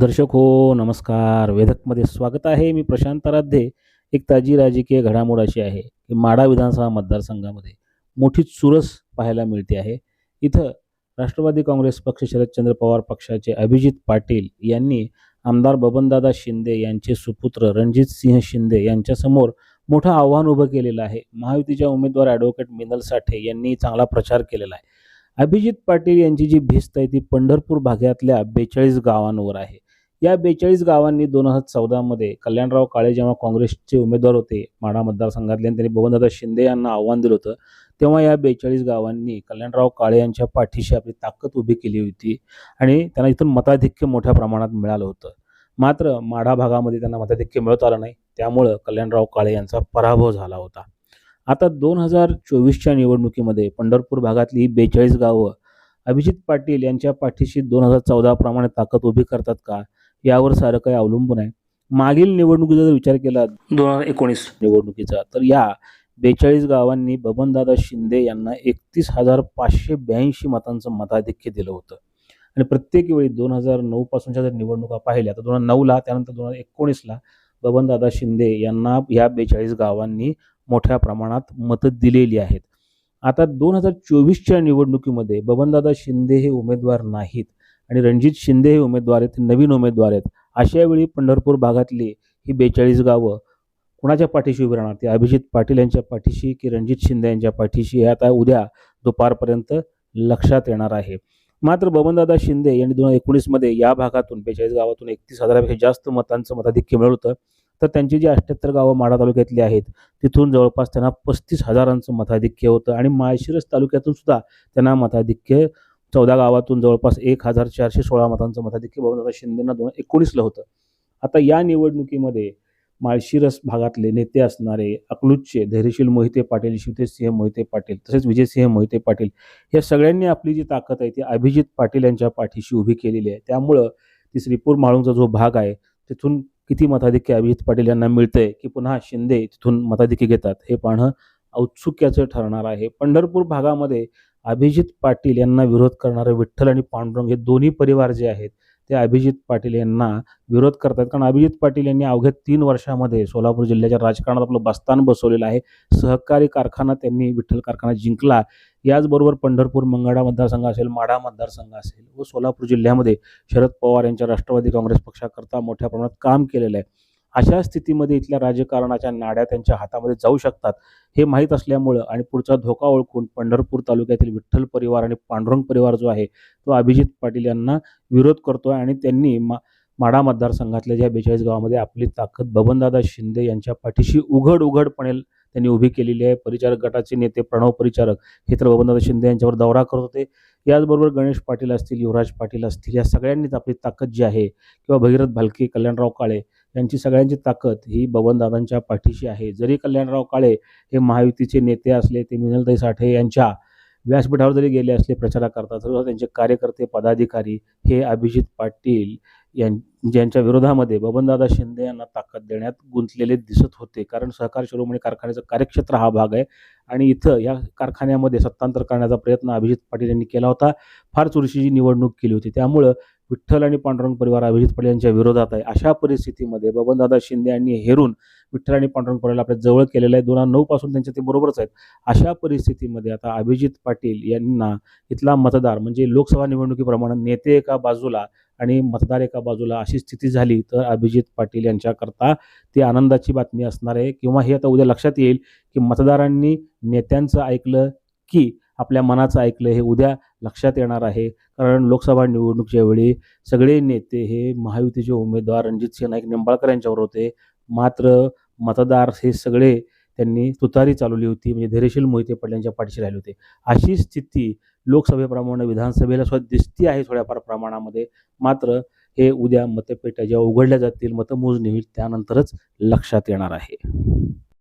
दर्शक हो नमस्कार. वेदकमध्ये स्वागत आहे. मी प्रशांत आराध्ये. एक ताजी राजकीय घडामोड अशी आहे की माडा विधानसभा मतदारसंघामध्ये मोठी चुरस पाहायला मिळते आहे. इथं राष्ट्रवादी काँग्रेस पक्ष शरदचंद्र पवार पक्षाचे अभिजित पाटील यांनी आमदार बबनदादा शिंदे यांचे सुपुत्र रणजित सिंह शिंदे यांच्यासमोर मोठं आव्हान उभं केलेलं आहे. महायुतीच्या उमेदवार ॲडव्होकेट मिनल साठे यांनी चांगला प्रचार केलेला आहे. अभिजित पाटील यांची जी भिस्त आहे ती पंढरपूर भागातल्या बेचाळीस गावांवर आहे. या बेचाळीस गावांनी दोन हजार चौदामध्ये कल्याणराव काळे जेव्हा काँग्रेसचे उमेदवार होते माढा मतदारसंघातले आणि त्यांनी बबनदादा शिंदे यांना आव्हान दिलं होतं तेव्हा या बेचाळीस गावांनी कल्याणराव काळे यांच्या पाठीशी आपली ताकद उभी केली होती आणि त्यांना इथून मताधिक्य मोठ्या प्रमाणात मिळालं होतं. मात्र माढा भागामध्ये त्यांना मताधिक्य मिळत आलं नाही त्यामुळं कल्याणराव काळे यांचा पराभव झाला होता. आता दोन हजार चोवीसच्या निवडणुकीमध्ये पंढरपूर भागातली ही बेचाळीस गावं अभिजित पाटील यांच्या पाठीशी दोन हजार चौदाप्रमाणे ताकद उभी करतात का? यावर सारं काही अवलंबून आहे. मागील निवडणुकीचा जर विचार केला दोन हजार एकोणीस. निवडणुकीचा तर या बेचाळीस गावांनी बबनदादा शिंदे यांना एकतीस हजार पाचशे ब्याऐंशी मतांचं मताधिक्य दिलं होतं. आणि प्रत्येक वेळी दोन हजार नऊ पासूनच्या जर निवडणुका पाहिल्या तर दोन हजार नऊला त्यानंतर दोन हजार एकोणीसला बबनदादा शिंदे यांना या बेचाळीस गावांनी मोठ्या प्रमाणात मतं दिलेली आहेत. आता दोन हजार चोवीसच्या निवडणुकीमध्ये बबनदादा शिंदे हे उमेदवार नाहीत. आणि रणजित शिंदे हे उमेदवार आहेत नवीन उमेदवार आहेत. अशा वेळी पंढरपूर भागातली ही बेचाळीस गावं कुणाच्या पाठीशी उभी राहणार? ते अभिजित पाटील यांच्या पाठीशी की रणजित शिंदे यांच्या पाठीशी? हे आता उद्या दुपारपर्यंत लक्षात येणार आहे. मात्र बबनदादा शिंदे यांनी दोन हजार एकोणीसमध्ये या भागातून बेचाळीस गावातून एकतीस हजारापेक्षा जास्त मतांचं मताधिक्य मिळवलं. होतं तर त्यांची जी अठ्ठ्याहत्तर गावं माढा तालुक्यातली आहेत तिथून जवळपास त्यांना पस्तीस हजारांचं मताधिक्य होतं. आणि माळशिरस तालुक्यातून सुद्धा त्यांना मताधिक्य चौदा गावातून जवळपास एक हजार चारशे सोळा मतांचं मताधिक्य आता शिंदेना दोन हजार एकोणीसला होतं. आता या निवडणुकीमध्ये माळशिरस भागातले नेते असणारे अकलूजचे धैर्यशील मोहिते पाटील शिवतेजसिंह मोहिते पाटील तसेच विजयसिंह मोहिते पाटील या सगळ्यांनी आपली जी ताकद आहे ती अभिजित पाटील यांच्या पाठीशी उभी केलेली आहे. त्यामुळं ती श्रीपूर माळूंचा जो भाग आहे तिथून किती मताधिक्य अभिजित पाटील यांना मिळतंय की पुन्हा शिंदे तिथून मताधिक्य घेतात हे पाहणं औत्सुक्याचं ठरणार आहे. पंढरपूर भागामध्ये अभिजित पाटील यांना विरोध करणारे विठ्ठल आणि पांडुरंग हे दोन्ही परिवार जे आहेत ते अभिजित पाटील यांना विरोध करतात. कारण अभिजित पाटील यांनी अवघ्या तीन वर्षामध्ये सोलापूर जिल्ह्याच्या राजकारणात आपलं बस्तान बसवलेलं आहे. सहकारी कारखाना त्यांनी विठ्ठल कारखाना जिंकला. याचबरोबर पंढरपूर मंगळा मतदारसंघ असेल माढा मतदारसंघ असेल व सोलापूर जिल्ह्यामध्ये शरद पवार यांच्या राष्ट्रवादी काँग्रेस पक्षाकरता मोठ्या प्रमाणात काम केलेलं आहे. अशा स्थितीमध्ये इथल्या राजकारणाच्या नाड्या त्यांच्या हातामध्ये जाऊ शकतात हे माहीत असल्यामुळं आणि पुढचा धोका ओळखून पंढरपूर तालुक्यातील विठ्ठल परिवार आणि पांडुरंग परिवार जो आहे तो अभिजित पाटील यांना विरोध करतो आणि त्यांनी मा माढा मतदारसंघातल्या ज्या बेचाळीस गावामध्ये आपली ताकद बबनदादा शिंदे यांच्या पाठीशी उघड उघडपणे त्यांनी उभी केलेली आहे. परिचारक गटाचे नेते प्रणव परिचारक हे तर बबनदादा शिंदे यांच्यावर दौरा करत होते. याचबरोबर गणेश पाटील असतील युवराज पाटील असतील या सगळ्यांनीच आपली ताकद जी आहे किंवा भगीरथ भालके कल्याणराव काळे यांची सगळ्यांची ताकद ही बबनदादांच्या पाठीशी आहे. जरी कल्याणराव काळे हे महायुतीचे नेते असले ते मिनलताई साठे यांच्या व्यासपीठावर जरी गेले असले प्रचाराकरता तरी त्यांचे कार्यकर्ते पदाधिकारी हे अभिजित पाटील यां ज्यांच्या विरोधामध्ये बबनदादा शिंदे यांना ताकद देण्यात गुंतलेले दिसत होते. कारण सहकार शिरोमणी कारखान्याचं कार्यक्षेत्र हा भाग आहे आणि इथं या कारखान्यामध्ये सत्तांतर करण्याचा प्रयत्न अभिजित पाटील यांनी केला होता. फार चुरशीची निवडणूक केली होती. त्यामुळं विठ्ठल आणि पांडुरंग परिवार अभिजित पाटील यांच्या विरोधात आहे. अशा परिस्थितीमध्ये बबनदादा शिंदे यांनी हेरून विठ्ठल आणि पांडुरंग परिवार आपल्या जवळ केलेलं आहे. दोन हजार नऊ पासून त्यांच्या ते बरोबरच आहेत. अशा परिस्थितीमध्ये आता अभिजित पाटील यांना इथला मतदार म्हणजे लोकसभा निवडणुकीप्रमाणे नेते एका बाजूला आणि मतदार एका बाजूला अशी स्थिती झाली तर अभिजित पाटील यांच्याकरता ती आनंदाची बातमी असणार आहे. किंवा हे आता उद्या लक्षात येईल की मतदारांनी नेत्यांचं ऐकलं की आपल्या मनाचं ऐकलं हे उद्या लक्षात येणार आहे. कारण लोकसभा निवडणुकीच्या वेळी सगळे नेते हे महायुतीचे उमेदवार रणजितसिंह नाईक निंबाळकर यांच्यावर होते. मात्र मतदार हे सगळे त्यांनी तुतारी चालवली होती. म्हणजे धैर्यशील मोहिते पाटील यांच्या पाठीशी राहिले होते. अशी स्थिती लोकसभेप्रमाणे विधानसभेला सुद्धा दिसती आहे थोड्याफार प्रमाणामध्ये. मात्र हे उद्या मतपेट्या जेव्हा उघडल्या जातील मतमोजणी होईल त्यानंतरच लक्षात येणार आहे.